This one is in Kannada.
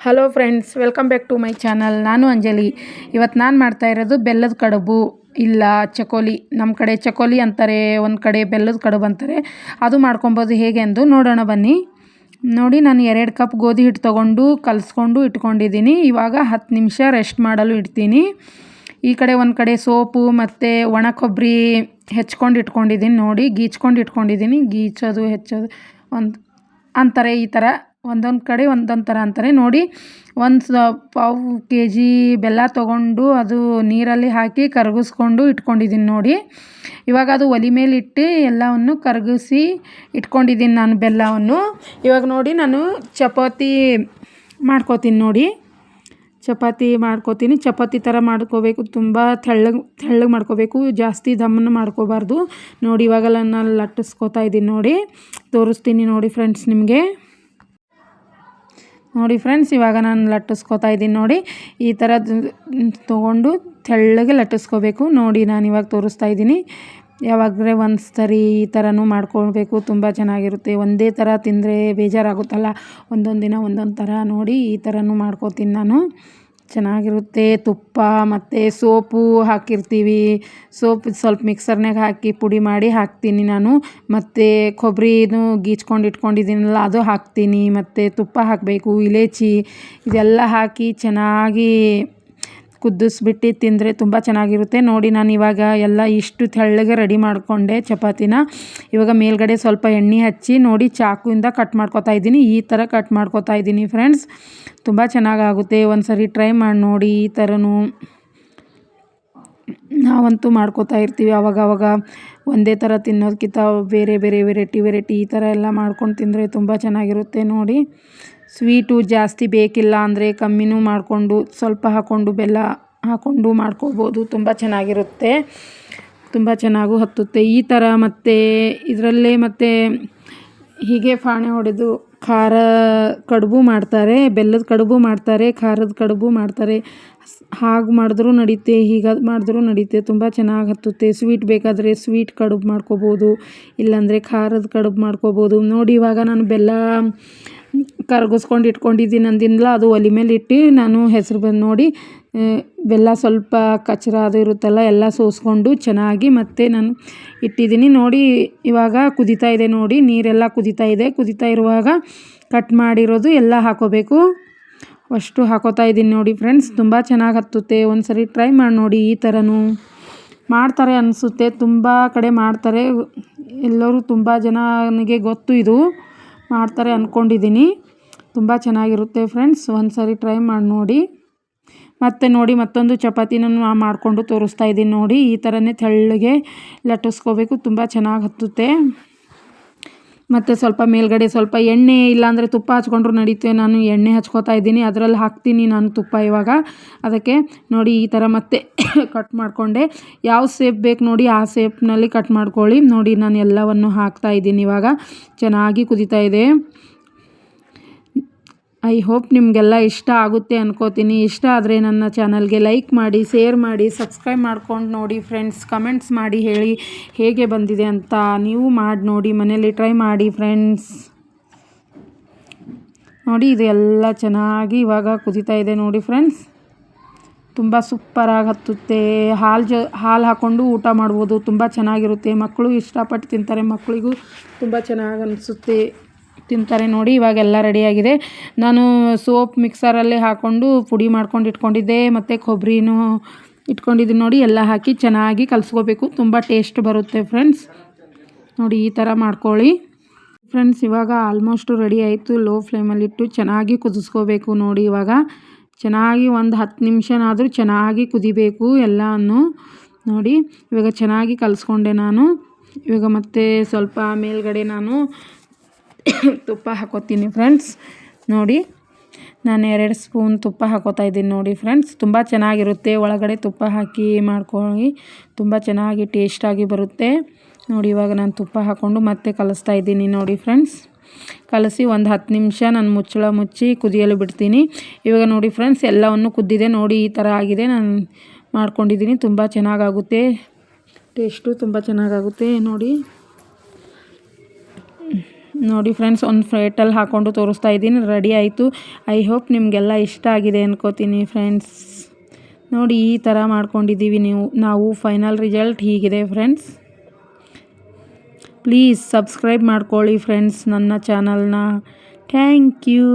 Hello friends welcome back to my channel ನಾನು ಅಂಜಲಿ. ಇವತ್ತು ನಾನು ಮಾಡ್ತಾ ಇರೋದು ಬೆಲ್ಲದ ಕಡುಬು, ಇಲ್ಲ ಚಕೋಲಿ ನಮ್ಮ ಕಡೆ ಚಕೋಲಿ ಅಂತಾರೆ, ಒಂದು ಕಡೆ ಬೆಲ್ಲದ ಕಡುಬು ಅಂತಾರೆ. ಅದು ಮಾಡ್ಕೊಬೋದು ಹೇಗೆ ಎಂದು ನೋಡೋಣ ಬನ್ನಿ. ನೋಡಿ, ನಾನು ಎರಡು ಕಪ್ ಗೋಧಿ ಹಿಟ್ಟು ತೊಗೊಂಡು ಕಲಿಸ್ಕೊಂಡು ಇಟ್ಕೊಂಡಿದ್ದೀನಿ. ಇವಾಗ ಹತ್ತು ನಿಮಿಷ ರೆಸ್ಟ್ ಮಾಡಲು ಇಡ್ತೀನಿ. ಈ ಕಡೆ ಒಂದು ಕಡೆ ಸೋಪು ಮತ್ತು ಒಣ ಕೊಬ್ಬರಿ ಹೆಚ್ಕೊಂಡು ಇಟ್ಕೊಂಡಿದ್ದೀನಿ. ನೋಡಿ, ಗೀಚ್ಕೊಂಡು ಇಟ್ಕೊಂಡಿದ್ದೀನಿ. ಗೀಚೋದು, ಹೆಚ್ಚೋದು, ಒಂದು ಅಂತಾರೆ ಈ ಥರ ಒಂದೊಂದು ಕಡೆ ಒಂದೊಂದು ಥರ ಅಂತಾರೆ ನೋಡಿ. ಒಂದು ಸ ಪಾವು ಕೆ ಜಿ ಬೆಲ್ಲ ತೊಗೊಂಡು ಅದು ನೀರಲ್ಲಿ ಹಾಕಿ ಕರಗಿಸ್ಕೊಂಡು ಇಟ್ಕೊಂಡಿದ್ದೀನಿ ನೋಡಿ. ಇವಾಗ ಅದು ಒಲೆ ಮೇಲೆ ಇಟ್ಟು ಎಲ್ಲವನ್ನು ಕರಗಿಸಿ ಇಟ್ಕೊಂಡಿದ್ದೀನಿ ನಾನು ಬೆಲ್ಲವನ್ನು. ಇವಾಗ ನೋಡಿ ನಾನು ಚಪಾತಿ ಮಾಡ್ಕೋತೀನಿ ನೋಡಿ. ಚಪಾತಿ ಮಾಡ್ಕೋತೀನಿ. ಚಪಾತಿ ಥರ ಮಾಡ್ಕೋಬೇಕು. ತುಂಬ ತೆಳ್ಳಗೆ ತೆಳ್ಳಗೆ ಮಾಡ್ಕೋಬೇಕು. ಜಾಸ್ತಿ ದಮ್ಮನ್ನು ಮಾಡ್ಕೋಬಾರ್ದು. ನೋಡಿ ಇವಾಗೆಲ್ಲ ನಾನು ಲಟ್ಟಿಸ್ಕೋತಾ ಇದ್ದೀನಿ ನೋಡಿ. ತೋರಿಸ್ತೀನಿ ನೋಡಿ ಫ್ರೆಂಡ್ಸ್ ನಿಮಗೆ. ನೋಡಿ ಫ್ರೆಂಡ್ಸ್, ಇವಾಗ ನಾನು ಲಟ್ಟಿಸ್ಕೋತಾ ಇದ್ದೀನಿ ನೋಡಿ. ಈ ಥರ ತೊಗೊಂಡು ತೆಳ್ಳಗೆ ಲಟ್ಟಿಸ್ಕೋಬೇಕು. ನೋಡಿ ನಾನು ಇವಾಗ ತೋರಿಸ್ತಾ ಇದ್ದೀನಿ. ಯಾವಾಗಲೇ ಒಂದು ಸರಿ ಈ ಥರನೂ ಮಾಡ್ಕೊಳ್ಬೇಕು. ತುಂಬ ಚೆನ್ನಾಗಿರುತ್ತೆ. ಒಂದೇ ಥರ ತಿಂದರೆ ಬೇಜಾರಾಗುತ್ತಲ್ಲ. ಒಂದೊಂದು ದಿನ ಒಂದೊಂದು ಥರ ನೋಡಿ ಈ ಥರನೂ ಮಾಡ್ಕೋತೀನಿ ನಾನು. ಚೆನ್ನಾಗಿರುತ್ತೆ. ತುಪ್ಪ ಮತ್ತು ಸೋಪು ಹಾಕಿರ್ತೀವಿ. ಸೋಪ್ ಸ್ವಲ್ಪ ಮಿಕ್ಸರ್ನಾಗ ಹಾಕಿ ಪುಡಿ ಮಾಡಿ ಹಾಕ್ತೀನಿ ನಾನು. ಮತ್ತು ಕೊಬ್ಬರಿನೂ ಗೀಚ್ಕೊಂಡು ಇಟ್ಕೊಂಡಿದ್ದೀನಲ್ಲ, ಅದು ಹಾಕ್ತೀನಿ. ಮತ್ತು ತುಪ್ಪ ಹಾಕಬೇಕು, ಇಲೈಚಿ, ಇದೆಲ್ಲ ಹಾಕಿ ಚೆನ್ನಾಗಿ ಕುದಿಸ್ಬಿಟ್ಟು ತಿಂದರೆ ತುಂಬ ಚೆನ್ನಾಗಿರುತ್ತೆ. ನೋಡಿ ನಾನು ಇವಾಗ ಎಲ್ಲ ಇಷ್ಟು ತೆಳ್ಳಗೆ ರೆಡಿ ಮಾಡಿಕೊಂಡೆ ಚಪಾತಿನ. ಇವಾಗ ಮೇಲ್ಗಡೆ ಸ್ವಲ್ಪ ಎಣ್ಣೆ ಹಚ್ಚಿ ನೋಡಿ ಚಾಕುವಿಂದ ಕಟ್ ಮಾಡ್ಕೊತಾ ಇದ್ದೀನಿ. ಈ ಥರ ಕಟ್ ಮಾಡ್ಕೊತಾ ಇದ್ದೀನಿ ಫ್ರೆಂಡ್ಸ್. ತುಂಬ ಚೆನ್ನಾಗಾಗುತ್ತೆ. ಒಂದು ಸರಿ ಟ್ರೈ ಮಾಡಿ ನೋಡಿ ಈ ಥರನೂ ನಾವಂತೂ ಮಾಡ್ಕೋತಾ ಇರ್ತೀವಿ. ಅವಾಗವಾಗ ಒಂದೇ ಥರ ತಿನ್ನೋದಕ್ಕಿಂತ ಬೇರೆ ಬೇರೆ ವೆರೈಟಿ ವೆರೈಟಿ ಈ ಥರ ಎಲ್ಲ ಮಾಡ್ಕೊಂಡು ತಿಂದರೆ ತುಂಬ ಚೆನ್ನಾಗಿರುತ್ತೆ ನೋಡಿ. ಸ್ವೀಟು ಜಾಸ್ತಿ ಬೇಕಿಲ್ಲ ಅಂದರೆ ಕಮ್ಮಿನೂ ಮಾಡಿಕೊಂಡು ಸ್ವಲ್ಪ ಹಾಕ್ಕೊಂಡು ಬೆಲ್ಲ ಹಾಕ್ಕೊಂಡು ಮಾಡ್ಕೋಬೋದು. ತುಂಬ ಚೆನ್ನಾಗಿರುತ್ತೆ. ತುಂಬ ಚೆನ್ನಾಗೂ ಹತ್ತುತ್ತೆ. ಈ ಥರ ಮತ್ತು ಇದರಲ್ಲೇ ಮತ್ತು ಹೀಗೆ ಫಾಣೆ ಹೊಡೆದು ಖಾರ ಕಡುಬು ಮಾಡ್ತಾರೆ, ಬೆಲ್ಲದ ಕಡುಬು ಮಾಡ್ತಾರೆ, ಖಾರದ ಕಡುಬು ಮಾಡ್ತಾರೆ. ಹಾಗೆ ಮಾಡಿದ್ರೂ ನಡೀತೆ, ಹೀಗೆ ಮಾಡಿದ್ರೂ ನಡೀತೆ. ತುಂಬ ಚೆನ್ನಾಗಿ ಹತ್ತುತ್ತೆ. ಸ್ವೀಟ್ ಬೇಕಾದರೆ ಸ್ವೀಟ್ ಕಡುಬು ಮಾಡ್ಕೋಬೋದು, ಇಲ್ಲಾಂದರೆ ಖಾರದ ಕಡುಬು ಮಾಡ್ಕೋಬೋದು. ನೋಡಿ ಇವಾಗ ನಾನು ಬೆಲ್ಲ ಕರಗಿಸ್ಕೊಂಡು ಇಟ್ಕೊಂಡಿದ್ದೀನಿ ಅಂದಿನಲ್ಲ, ಅದು ಒಲೆ ಮೇಲೆ ಇಟ್ಟು ನಾನು ಹೆಸರು ಬಂದು ನೋಡಿ ಬೆಲ್ಲ ಸ್ವಲ್ಪ ಕಚ್ರ ಅದು ಇರುತ್ತಲ್ಲ, ಎಲ್ಲ ಸೋಸ್ಕೊಂಡು ಚೆನ್ನಾಗಿ ಮತ್ತೆ ನಾನು ಇಟ್ಟಿದ್ದೀನಿ. ನೋಡಿ, ಇವಾಗ ಕುದಿತಾ ಇದೆ ನೋಡಿ, ನೀರೆಲ್ಲ ಕುದೀತಾ ಇದೆ. ಕುದಿತಾ ಇರುವಾಗ ಕಟ್ ಮಾಡಿರೋದು ಎಲ್ಲ ಹಾಕೋಬೇಕು. ಅಷ್ಟು ಹಾಕೋತಾ ಇದ್ದೀನಿ ನೋಡಿ ಫ್ರೆಂಡ್ಸ್ ತುಂಬ ಚೆನ್ನಾಗಿ ಹತ್ತುತ್ತೆ. ಒಂದು ಸರಿ ಟ್ರೈ ಮಾಡಿ ನೋಡಿ ಈ ಥರನೂ ಮಾಡ್ತಾರೆ ಅನಿಸುತ್ತೆ. ತುಂಬ ಕಡೆ ಮಾಡ್ತಾರೆ. ಎಲ್ಲರೂ ತುಂಬ ಜನನಿಗೆ ಗೊತ್ತು ಇದು. ಮಾಡ್ತಾರೆ ಅಂದ್ಕೊಂಡಿದ್ದೀನಿ ತುಂಬ ಚೆನ್ನಾಗಿರುತ್ತೆ ಫ್ರೆಂಡ್ಸ್ ಒಂದು ಸರಿ ಟ್ರೈ ಮಾಡಿ ನೋಡಿ. ಮತ್ತು ನೋಡಿ ಮತ್ತೊಂದು ಚಪಾತಿನ ಮಾಡಿಕೊಂಡು ತೋರಿಸ್ತಾ ಇದ್ದೀನಿ ನೋಡಿ. ಈ ಥರನೇ ತೆಳ್ಳಗೆ ಲಟ್ಟಿಸ್ಕೋಬೇಕು. ತುಂಬ ಚೆನ್ನಾಗಿ ಹತ್ತುತ್ತೆ. ಮತ್ತು ಸ್ವಲ್ಪ ಮೇಲ್ಗಡೆ ಸ್ವಲ್ಪ ಎಣ್ಣೆ ಇಲ್ಲಾಂದರೆ ತುಪ್ಪ ಹಚ್ಕೊಂಡ್ರು ನಡೀತೆ. ನಾನು ಎಣ್ಣೆ ಹಚ್ಕೋತಾ ಇದ್ದೀನಿ. ಅದರಲ್ಲಿ ಹಾಕ್ತೀನಿ ನಾನು ತುಪ್ಪ ಇವಾಗ. ಅದಕ್ಕೆ ನೋಡಿ ಈ ಥರ ಮತ್ತೆ ಕಟ್ ಮಾಡಿಕೊಂಡೆ. ಯಾವ ಸೇಪ್ ಬೇಕು ನೋಡಿ ಆ ಸೇಪ್ನಲ್ಲಿ ಕಟ್ ಮಾಡ್ಕೊಳ್ಳಿ. ನೋಡಿ ನಾನು ಎಲ್ಲವನ್ನು ಹಾಕ್ತಾ ಇದ್ದೀನಿ ಇವಾಗ. ಚೆನ್ನಾಗಿ ಕುದೀತಾ ಇದೆ. ಐ ಹೋಪ್ ನಿಮಗೆಲ್ಲ ಇಷ್ಟ ಆಗುತ್ತೆ ಅನ್ಕೋತೀನಿ. ಇಷ್ಟ ಆದರೆ ನನ್ನ ಚಾನಲ್ಗೆ ಲೈಕ್ ಮಾಡಿ, ಶೇರ್ ಮಾಡಿ, ಸಬ್ಸ್ಕ್ರೈಬ್ ಮಾಡ್ಕೊಂಡು ನೋಡಿ ಫ್ರೆಂಡ್ಸ್. ಕಮೆಂಟ್ಸ್ ಮಾಡಿ ಹೇಳಿ ಹೇಗೆ ಬಂದಿದೆ ಅಂತ ನೀವು ಮಾಡಿ ನೋಡಿ ಮನೇಲಿ ಟ್ರೈ ಮಾಡಿ ಫ್ರೆಂಡ್ಸ್. ನೋಡಿ, ಇದು ಎಲ್ಲ ಚೆನ್ನಾಗಿ ಇವಾಗ ಕುದಿತಾ ಇದೆ ನೋಡಿ ಫ್ರೆಂಡ್ಸ್. ತುಂಬ ಸೂಪರಾಗಿ ಹತ್ತುತ್ತೆ. ಹಾಲು ಜ, ಹಾಲು ಹಾಕ್ಕೊಂಡು ಊಟ ಮಾಡ್ಬೋದು. ತುಂಬ ಚೆನ್ನಾಗಿರುತ್ತೆ. ಮಕ್ಕಳು ಇಷ್ಟಪಟ್ಟು ತಿಂತಾರೆ. ಮಕ್ಕಳಿಗೂ ತುಂಬ ಚೆನ್ನಾಗಿ ಅನಿಸುತ್ತೆ. ತಿಂತಾರೆ ನೋಡಿ ಇವಾಗೆಲ್ಲ ರೆಡಿಯಾಗಿದೆ ನಾನು ಸೋಪ್ ಮಿಕ್ಸರಲ್ಲಿ ಹಾಕ್ಕೊಂಡು ಪುಡಿ ಮಾಡ್ಕೊಂಡು ಇಟ್ಕೊಂಡಿದ್ದೆ, ಮತ್ತು ಕೊಬ್ಬರಿನೂ ಇಟ್ಕೊಂಡಿದ್ದೀನಿ ನೋಡಿ, ಎಲ್ಲ ಹಾಕಿ ಚೆನ್ನಾಗಿ ಕಲಿಸ್ಕೋಬೇಕು. ತುಂಬ ಟೇಸ್ಟ್ ಬರುತ್ತೆ ಫ್ರೆಂಡ್ಸ್ ನೋಡಿ, ಈ ಥರ ಮಾಡ್ಕೊಳ್ಳಿ. ಫ್ರೆಂಡ್ಸ್ ಇವಾಗ ಆಲ್ಮೋಸ್ಟ್ ರೆಡಿ ಆಯಿತು. ಲೋ ಫ್ಲೇಮಲ್ಲಿಟ್ಟು ಚೆನ್ನಾಗಿ ಕುದಿಸ್ಕೋಬೇಕು ನೋಡಿ ಇವಾಗ. ಚೆನ್ನಾಗಿ ಒಂದು ಹತ್ತು ನಿಮಿಷನಾದರೂ ಚೆನ್ನಾಗಿ ಕುದಿಬೇಕು ಎಲ್ಲನೂ ನೋಡಿ. ಇವಾಗ ಚೆನ್ನಾಗಿ ಕಲಿಸ್ಕೊಂಡೆ ನಾನು. ಇವಾಗ ಮತ್ತೆ ಸ್ವಲ್ಪ ಮೇಲ್ಗಡೆ ನಾನು ತುಪ್ಪ ಹಾಕೋತೀನಿ ಫ್ರೆಂಡ್ಸ್ ನೋಡಿ, ನಾನು ಎರಡು ಸ್ಪೂನ್ ತುಪ್ಪ ಹಾಕೋತಾ ಇದ್ದೀನಿ ನೋಡಿ ಫ್ರೆಂಡ್ಸ್ ತುಂಬ ಚೆನ್ನಾಗಿರುತ್ತೆ. ಒಳಗಡೆ ತುಪ್ಪ ಹಾಕಿ ಮಾಡ್ಕೊಳ್ಳಿ. ತುಂಬ ಚೆನ್ನಾಗಿ ಟೇಸ್ಟಾಗಿ ಬರುತ್ತೆ. ನೋಡಿ, ಇವಾಗ ನಾನು ತುಪ್ಪ ಹಾಕ್ಕೊಂಡು ಮತ್ತೆ ಕಲಿಸ್ತಾ ಇದ್ದೀನಿ ನೋಡಿ ಫ್ರೆಂಡ್ಸ್ ಕಲಸಿ ಒಂದು ಹತ್ತು ನಿಮಿಷ ನಾನು ಮುಚ್ಚಳ ಮುಚ್ಚಿ ಕುದಿಯಲು ಬಿಡ್ತೀನಿ. ಇವಾಗ ನೋಡಿ ಫ್ರೆಂಡ್ಸ್ ಎಲ್ಲವನ್ನು ಕುದ್ದಿದೆ. ನೋಡಿ, ಈ ಥರ ಆಗಿದೆ. ನಾನು ಮಾಡ್ಕೊಂಡಿದ್ದೀನಿ. ತುಂಬ ಚೆನ್ನಾಗಾಗುತ್ತೆ. ಟೇಸ್ಟು ತುಂಬ ಚೆನ್ನಾಗಾಗುತ್ತೆ. ನೋಡಿ. ನೋಡಿ ಫ್ರೆಂಡ್ಸ್ ಒಂದು ಫ್ಲೇಟಲ್ಲಿ ಹಾಕ್ಕೊಂಡು ತೋರಿಸ್ತಾ ಇದ್ದೀನಿ. ರೆಡಿ ಆಯಿತು. ಐ ಹೋಪ್ ನಿಮಗೆಲ್ಲ ಇಷ್ಟ ಆಗಿದೆ ಅನ್ಕೋತೀನಿ ಫ್ರೆಂಡ್ಸ್ ನೋಡಿ ಈ ಥರ ಮಾಡ್ಕೊಂಡಿದ್ದೀವಿ ನೀವು, ನಾವು ಫೈನಲ್ ರಿಸಲ್ಟ್ ಹೀಗಿದೆ ಫ್ರೆಂಡ್ಸ್ ಪ್ಲೀಸ್ ಸಬ್ಸ್ಕ್ರೈಬ್ ಮಾಡ್ಕೊಳ್ಳಿ ಫ್ರೆಂಡ್ಸ್ ನನ್ನ ಚಾನಲ್ನ ಥ್ಯಾಂಕ್ ಯು